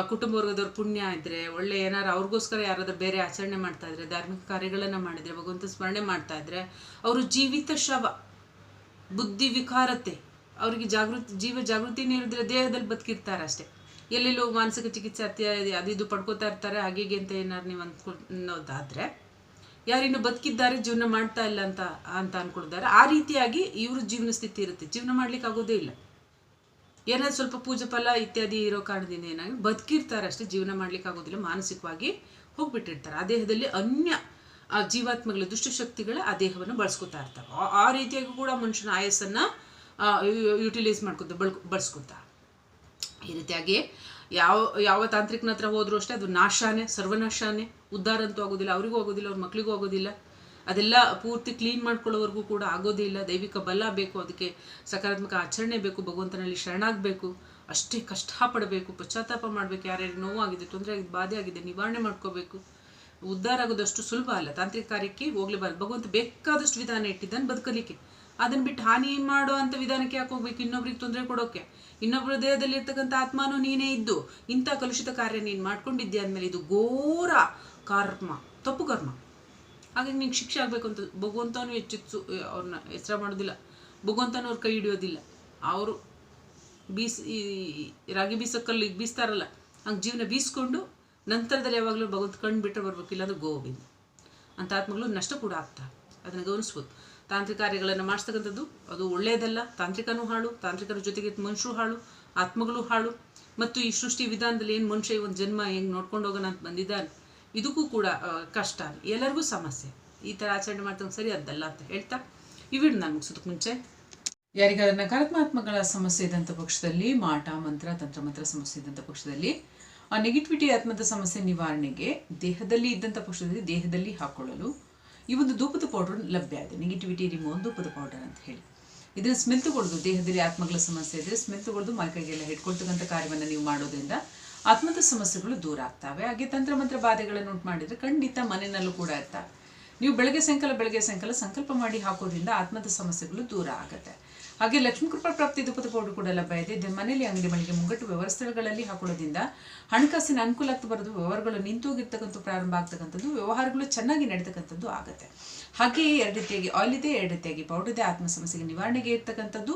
ಕುಟುಂಬ ವರ್ಗದವ್ರ ಪುಣ್ಯ ಇದ್ದರೆ ಒಳ್ಳೆ ಏನಾರು ಅವ್ರಿಗೋಸ್ಕರ ಯಾರಾದರೂ ಬೇರೆ ಆಚರಣೆ ಮಾಡ್ತಾ ಇದ್ರೆ, ಧಾರ್ಮಿಕ ಕಾರ್ಯಗಳನ್ನು ಮಾಡಿದರೆ, ಭಗವಂತ ಸ್ಮರಣೆ ಮಾಡ್ತಾ ಇದ್ರೆ, ಅವರು ಜೀವಿತ ಶವ, ಬುದ್ಧಿ ವಿಕಾರತೆ, ಅವರಿಗೆ ಜಾಗೃತಿ, ಜೀವ ಜಾಗೃತಿನೇ ಇರಿದ್ರೆ ದೇಹದಲ್ಲಿ ಬದುಕಿರ್ತಾರೆ ಅಷ್ಟೇ. ಎಲ್ಲೆಲ್ಲೋ ಮಾನಸಿಕ ಚಿಕಿತ್ಸೆ ಅತ್ಯ, ಅದು ಇದು ಪಡ್ಕೋತಾ ಇರ್ತಾರೆ ಹಾಗೆ ಅಂತ ಏನಾರು ನೀವು ಅಂದ್ಕೊ, ಅನ್ನೋದಾದರೆ ಯಾರಿನ್ನು ಬದುಕಿದ್ದಾರೆ, ಜೀವನ ಮಾಡ್ತಾ ಇಲ್ಲ ಅಂತ ಅಂತ ಅನ್ಕೊಳ್ತಾರೆ. ಆ ರೀತಿಯಾಗಿ ಇವ್ರ ಜೀವನ ಸ್ಥಿತಿ ಇರುತ್ತೆ. ಜೀವನ ಮಾಡ್ಲಿಕ್ಕೆ ಆಗೋದೇ ಇಲ್ಲ. ಏನಾದ್ರು ಸ್ವಲ್ಪ ಪೂಜೆ ಫಲ ಇತ್ಯಾದಿ ಇರೋ ಕಾರಣದಿಂದ ಏನಾಗಿ ಬದುಕಿರ್ತಾರೆ ಅಷ್ಟೇ, ಜೀವನ ಮಾಡ್ಲಿಕ್ಕೆ ಆಗೋದಿಲ್ಲ, ಮಾನಸಿಕವಾಗಿ ಹೋಗ್ಬಿಟ್ಟಿರ್ತಾರೆ. ಆ ದೇಹದಲ್ಲಿ ಅನ್ಯ, ಆ ಜೀವಾತ್ಮಗಳ ದುಷ್ಟಶಕ್ತಿಗಳ ಆ ದೇಹವನ್ನು ಬಳಸ್ಕೊತಾ ಇರ್ತಾರೆ ಆ- ರೀತಿಯಾಗಿ ಕೂಡ ಮನುಷ್ಯನ ಆಯಸ್ಸನ್ನು ಯುಟಿಲೈಸ್ ಮಾಡ್ಕೊತ ಬಳ್ ಬಳಸ್ಕೊತಾ. ಈ ರೀತಿಯಾಗಿ ಯಾವ ಯಾವ ತಾಂತ್ರಿಕನ ಹತ್ರ ಹೋದರೂ ಅಷ್ಟೇ ಅದು ನಾಶಾನೇ, ಸರ್ವನಾಶಾನೇ. ಉದ್ಧಾರ ಅಂತೂ ಆಗೋದಿಲ್ಲ, ಅವರಿಗೂ ಆಗೋದಿಲ್ಲ, ಅವ್ರ ಮಕ್ಕಳಿಗೂ ಆಗೋದಿಲ್ಲ. ಅದೆಲ್ಲ ಪೂರ್ತಿ ಕ್ಲೀನ್ ಮಾಡ್ಕೊಳ್ಳೋವರೆಗೂ ಕೂಡ ಆಗೋದೇ ಇಲ್ಲ. ದೈವಿಕ ಬಲ ಬೇಕು, ಅದಕ್ಕೆ ಸಕಾರಾತ್ಮಕ ಆಚರಣೆ ಬೇಕು, ಭಗವಂತನಲ್ಲಿ ಶರಣಾಗಬೇಕು. ಅಷ್ಟೇ ಕಷ್ಟಪಡಬೇಕು, ಪಶ್ಚಾತ್ತಾಪ ಮಾಡಬೇಕು, ಯಾರ್ಯಾರು ನೋವಾಗಿದೆ, ತೊಂದರೆ ಆಗಿದೆ, ಬಾಧೆ ಆಗಿದೆ, ನಿವಾರಣೆ ಮಾಡ್ಕೋಬೇಕು. ಉದ್ಧಾರ ಆಗೋದಷ್ಟು ಸುಲಭ ಅಲ್ಲ, ತಾಂತ್ರಿಕ ಕಾರ್ಯಕ್ಕೆ ಹೋಗ್ಲೇಬಾರ್ದು ಭಗವಂತ ಬೇಕಾದಷ್ಟು ವಿಧಾನ ಇಟ್ಟಿದ್ದಾನೆ ಬದುಕಲಿಕ್ಕೆ. ಅದನ್ನ ಬಿಟ್ಟು ಹಾನಿ ಮಾಡೋ ಅಂತ ವಿಧಾನಕ್ಕೆ ಯಾಕೆ ಹೋಗ್ಬೇಕು? ಇನ್ನೊಬ್ರಿಗೆ ತೊಂದರೆ ಕೊಡೋಕೆ. ಇನ್ನೊಬ್ಬರ ದೇಹದಲ್ಲಿ ಇರ್ತಕ್ಕಂಥ ಆತ್ಮಾನು ನೀನೇ ಇದ್ದು. ಇಂಥ ಕಲುಷಿತ ಕಾರ್ಯ ನೀನು ಮಾಡ್ಕೊಂಡಿದ್ದೆ ಅಂದಮೇಲೆ ಇದು ಘೋರ ಕರ್ಮ, ತಪ್ಪು ಕರ್ಮ. ಹಾಗಾಗಿ ನಿಂಗೆ ಶಿಕ್ಷೆ ಆಗಬೇಕು ಅಂತ ಭಗವಂತನೂ ಹೆಚ್ಚಿತ್ತು ಅವ್ರನ್ನ ಹೆಸರ ಮಾಡೋದಿಲ್ಲ. ಭಗವಂತನೂ ಅವ್ರ ಕೈ ಹಿಡಿಯೋದಿಲ್ಲ. ಅವರು ಬೀಸ್, ಈ ರಾಗಿ ಬೀಸಕ್ಕಲ್ಲಿ ಈಗ ಬೀಸ್ತಾರಲ್ಲ, ಹಂಗೆ ಜೀವನ ಬೀಸ್ಕೊಂಡು ನಂತರದಲ್ಲಿ ಯಾವಾಗಲೂ ಭಗವಂತ ಕಣ್ಣು ಬಿಟ್ಟರೆ ಬರ್ಬೇಕು ಇಲ್ಲಾಂದ್ರೆ ಗೋವಿಂದ. ಅಂತ ಆತ್ಮಗಳು ನಷ್ಟ ಕೂಡ ಆಗ್ತಾ, ಅದನ್ನು ಗಮನಿಸ್ಬೋದು. ತಾಂತ್ರಿಕ ಕಾರ್ಯಗಳನ್ನು ಮಾಡಿಸ್ತಕ್ಕಂಥದ್ದು ಅದು ಒಳ್ಳೆಯದಲ್ಲ. ತಾಂತ್ರಿಕನೂ ಹಾಳು, ತಾಂತ್ರಿಕರ ಜೊತೆಗೆ ಮನುಷ್ಯರು ಹಾಳು, ಆತ್ಮಗಳು ಹಾಳು. ಮತ್ತು ಈ ಸೃಷ್ಟಿ ವಿಧಾನದಲ್ಲಿ ಏನು ಮನುಷ್ಯ ಒಂದು ಜನ್ಮ ಹೆಂಗೆ ನೋಡ್ಕೊಂಡು ಹೋಗೋಣ ಅಂತ ಬಂದಿದ್ದಾರೆ ಇದಕ್ಕೂ ಕೂಡ ಕಷ್ಟ ಎಲ್ಲರಿಗೂ ಸಮಸ್ಯೆ. ಈ ಥರ ಆಚರಣೆ ಮಾಡ್ತಂಗೆ ಸರಿ ಅದಲ್ಲ ಅಂತ ಹೇಳ್ತಾ, ಈ ವಿಡಿಯೋ ನಾನು ಮುಗಿಸೋದಕ್ಕೆ ಮುಂಚೆ ಯಾರಿಗಾರ ನಕಾರಾತ್ಮಕಗಳ ಸಮಸ್ಯೆ ಇದ್ದಂಥ ಪಕ್ಷದಲ್ಲಿ, ಮಾಟ, ಮಂತ್ರ ತಂತ್ರ ಮಂತ್ರ ಸಮಸ್ಯೆ ಇದ್ದಂಥ ಪಕ್ಷದಲ್ಲಿ, ಆ ನೆಗೆಟಿವಿಟಿ ಆತ್ಮದ ಸಮಸ್ಯೆ ನಿವಾರಣೆಗೆ ದೇಹದಲ್ಲಿ ಇದ್ದಂಥ ಪಕ್ಷದಲ್ಲಿ ದೇಹದಲ್ಲಿ ಹಾಕೊಳ್ಳಲು ಈ ಒಂದು ಧೂಪದ ಪೌಡರ್ ಲಭ್ಯ ಇದೆ. ನೆಗೆಟಿವಿಟಿ ರಿಮೂವ್ ಧೂಪದ ಪೌಡರ್ ಅಂತ ಹೇಳಿ. ಇದನ್ನು ಸ್ಮೆಲ್ ದೇಹದಲ್ಲಿ ಆತ್ಮಗಳ ಸಮಸ್ಯೆ ಇದೆ ಸ್ಮೆಲ್ ತಗೊಳ್ಳೋದು ಮೈಕೈಗೆಲ್ಲ ಹಿಡ್ಕೊಳ್ತಕ್ಕಂಥ ಕಾರ್ಯವನ್ನು ನೀವು ಮಾಡೋದ್ರಿಂದ ಆತ್ಮದ ಸಮಸ್ಯೆಗಳು ದೂರ ಆಗ್ತವೆ. ಹಾಗೆ ತಂತ್ರ ಮಂತ್ರ ಬಾಧೆಗಳನ್ನು ಉಂಟು ಮಾಡಿದರೆ ಖಂಡಿತ ಮನೆಯಲ್ಲೂ ಕೂಡ ಇರ್ತವೆ. ನೀವು ಬೆಳಗ್ಗೆ ಸಾಯಂಕಾಲ ಬೆಳಗ್ಗೆ ಸಾಯಂಕಾಲ ಸಂಕಲ್ಪ ಮಾಡಿ ಹಾಕೋದ್ರಿಂದ ಆತ್ಮದ ಸಮಸ್ಯೆಗಳು ದೂರ ಆಗುತ್ತೆ. ಹಾಗೆ ಲಕ್ಷ್ಮೀ ಕೃಪಾ ಪ್ರಾಪ್ತಿ ಧೂಪದ ಪೌಡರ್ ಕೂಡ ಲಭ್ಯ ಇದೆ. ಮನೆಯಲ್ಲಿ ಅಂಗಡಿ ಮಳಿಗೆ ಮುಂಗಟ್ಟು ವ್ಯವಸ್ಥೆಗಳಲ್ಲಿ ಹಾಕೊಳ್ಳೋದ್ರಿಂದ ಹಣಕಾಸಿನ ಅನುಕೂಲ ಆಗ್ತಾ ಬರೋದು, ವ್ಯವಹಾರಗಳು ನಿಂತೋಗಿರ್ತಕ್ಕಂಥ ಪ್ರಾರಂಭ ಆಗ್ತಕ್ಕಂಥದ್ದು, ವ್ಯವಹಾರಗಳು ಚೆನ್ನಾಗಿ ನಡೀತಕ್ಕಂಥದ್ದು ಆಗುತ್ತೆ. ಹಾಗೆಯೇ ಎರಡು ರೀತಿಯಾಗಿ ಆಯಿಲ್ ಇದೆ ಎರಡು ರೀತಿಯಾಗಿ ಪೌಡರ್ ಇದೆ ಆತ್ಮ ಸಮಸ್ಯೆಗೆ ನಿವಾರಣೆಗೆ ಇರ್ತಕ್ಕಂಥದ್ದು.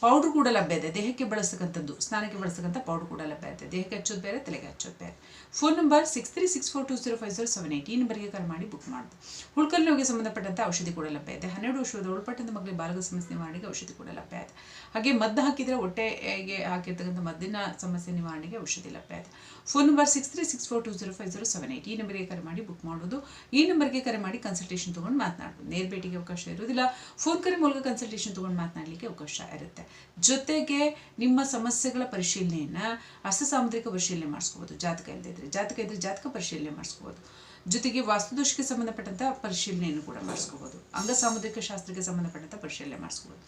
ಪೌಡ್ರ್ ಕೂಡ ಲಭ್ಯ ಇದೆ. ದೇಹಕ್ಕೆ ಬಳಸ್ತಕ್ಕಂಥದ್ದು ಸ್ನಾನಕ್ಕೆ ಬಳಸ್ತಕ್ಕಂಥ ಪೌಡ್ರ್ ಕೂಡ ಲಭ್ಯ ಇದೆ. ದೇಹಕ್ಕೆ ಹಚ್ಚೋದು ಬೇರೆ, ತಲೆಗೆ ಹಚ್ಚೋದು ಬೇರೆ. Phone number six three six four two zero five zero seven eight ಈ ನಂಬರ್ಗೆ ಕರೆ ಮಾಡಿ ಬುಕ್ ಮಾಡೋದು ಹುಳ್ಕಲ್ ನೋವಿಗೆ ಸಂಬಂಧಪಟ್ಟಂತೆ ಔಷಧಿ ಕೂಡ ಲಭ್ಯ ಇದೆ. ಹನ್ನೆರಡು ವರ್ಷದ ಒಳಪಟ್ಟಂತ ಮಕ್ಕಳಿಗೆ ಬಾಲಕ ಸಮಸ್ಯೆ ನಿವಾರಣೆಗೆ ಔಷಧಿ ಕೂಡ ಲಭ್ಯ ಇದೆ. ಹಾಗೆ ಮದ್ದು ಹಾಕಿದರೆ ಹೊಟ್ಟೆಗೆ ಹಾಕಿರ್ತಕ್ಕಂಥ ಮದ್ದಿನ ಸಮಸ್ಯೆ ನಿವಾರಣೆಗೆ ಔಷಧಿ ಲಭ್ಯ ಇದೆ. Phone number six three six four two zero five zero seven eight ಈ ನಂಬರ್ಗೆ ಕರೆ ಮಾಡಿ ಬುಕ್ ಮಾಡೋದು ಈ ನಂಬರ್ಗೆ ಕರೆ ಮಾಡಿ ಕನ್ಸಲ್ಟೇಷನ್ ತೊಗೊಂಡು ಮಾತನಾಡ್ಬೋದು ನೇರ ಭೇಟಿಗೆ ಅವಕಾಶ ಇರೋದಿಲ್ಲ ಫೋನ್ ಕರೆ ಮೂಲಕ ಕನ್ಸಲ್ಟೇಷನ್ ತೊಗೊಂಡು ಮಾತನಾಡಲಿಕ್ಕೆ ಅವಕಾಶ ಇರುತ್ತೆ. ಜೊತೆಗೆ ನಿಮ್ಮ ಸಮಸ್ಯೆಗಳ ಪರಿಶೀಲನೆಯನ್ನು ಅಸಸಾಮುದ್ರಿಕ ಪರಿಶೀಲನೆ ಮಾಡಿಸ್ಕೋಬೋದು. ಜಾತಕ ಇಲ್ಲದೆ ಇದ್ರೆ, ಜಾತಕ ಇದ್ರೆ ಜಾತಕ ಪರಿಶೀಲನೆ ಮಾಡಿಸ್ಕೋಬೋದು. ಜೊತೆಗೆ ವಾಸ್ತುದೋಷಕ್ಕೆ ಸಂಬಂಧಪಟ್ಟಂಥ ಪರಿಶೀಲನೆಯನ್ನು ಕೂಡ ಮಾಡಿಸ್ಕೋಬೋದು. ಅಂಗ ಸಾಮುದ್ರಿಕ ಶಾಸ್ತ್ರಕ್ಕೆ ಸಂಬಂಧಪಟ್ಟಂಥ ಪರಿಶೀಲನೆ ಮಾಡಿಸ್ಕೋಬೋದು.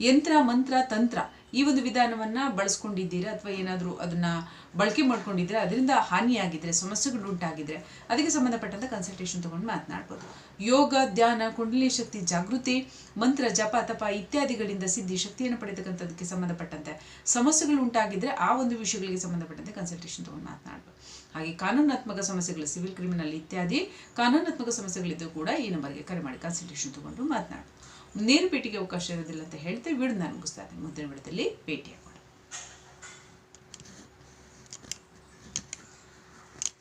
ಯಂತ್ರ, ಮಂತ್ರ, ತಂತ್ರ ಈ ಒಂದು ವಿಧಾನವನ್ನು ಬಳಸ್ಕೊಂಡಿದ್ದೀರಾ ಅಥವಾ ಏನಾದರೂ ಅದನ್ನು ಬಳಕೆ ಮಾಡ್ಕೊಂಡಿದ್ರೆ ಅದರಿಂದ ಹಾನಿಯಾಗಿದ್ದರೆ ಸಮಸ್ಯೆಗಳು ಉಂಟಾಗಿದ್ರೆ ಅದಕ್ಕೆ ಸಂಬಂಧಪಟ್ಟಂಥ ಕನ್ಸಲ್ಟೇಷನ್ ತೊಗೊಂಡು ಮಾತನಾಡ್ಬೋದು. ಯೋಗ, ಧ್ಯಾನ, ಕುಂಡಲಿ ಶಕ್ತಿ, ಜಾಗೃತಿ, ಮಂತ್ರ, ಜಪ, ತಪ ಇತ್ಯಾದಿಗಳಿಂದ ಸಿದ್ಧಿ ಶಕ್ತಿಯನ್ನು ಪಡೆತಕ್ಕಂಥದಕ್ಕೆ ಸಂಬಂಧಪಟ್ಟಂತೆ ಸಮಸ್ಯೆಗಳು ಉಂಟಾಗಿದ್ದರೆ ಆ ಒಂದು ವಿಷಯಗಳಿಗೆ ಸಂಬಂಧಪಟ್ಟಂತೆ ಕನ್ಸಲ್ಟೇಷನ್ ತೊಗೊಂಡು ಮಾತನಾಡ್ಬೋದು. ಹಾಗೆ ಕಾನೂನಾತ್ಮಕ ಸಮಸ್ಯೆಗಳು, ಸಿವಿಲ್, ಕ್ರಿಮಿನಲ್ ಇತ್ಯಾದಿ ಕಾನೂನಾತ್ಮಕ ಸಮಸ್ಯೆಗಳಿದ್ದು ಕೂಡ ಈ ನಂಬರ್ಗೆ ಕರೆ ಮಾಡಿ ಕನ್ಸಲ್ಟೇಷನ್ ತೊಗೊಂಡು ಮಾತನಾಡು ನೇರ ಭೇಟಿಗೆ ಅವಕಾಶ ಇರೋದಿಲ್ಲ ಅಂತ ಹೇಳ್ತೇವೆ ವಿಡಿಯೋ ನಾನು ಮುಗಿಸ್ತಾ ಇದ್ದೀನಿ. ಮುಂದಿನ ವಿಡದಲ್ಲಿ ಭೇಟಿ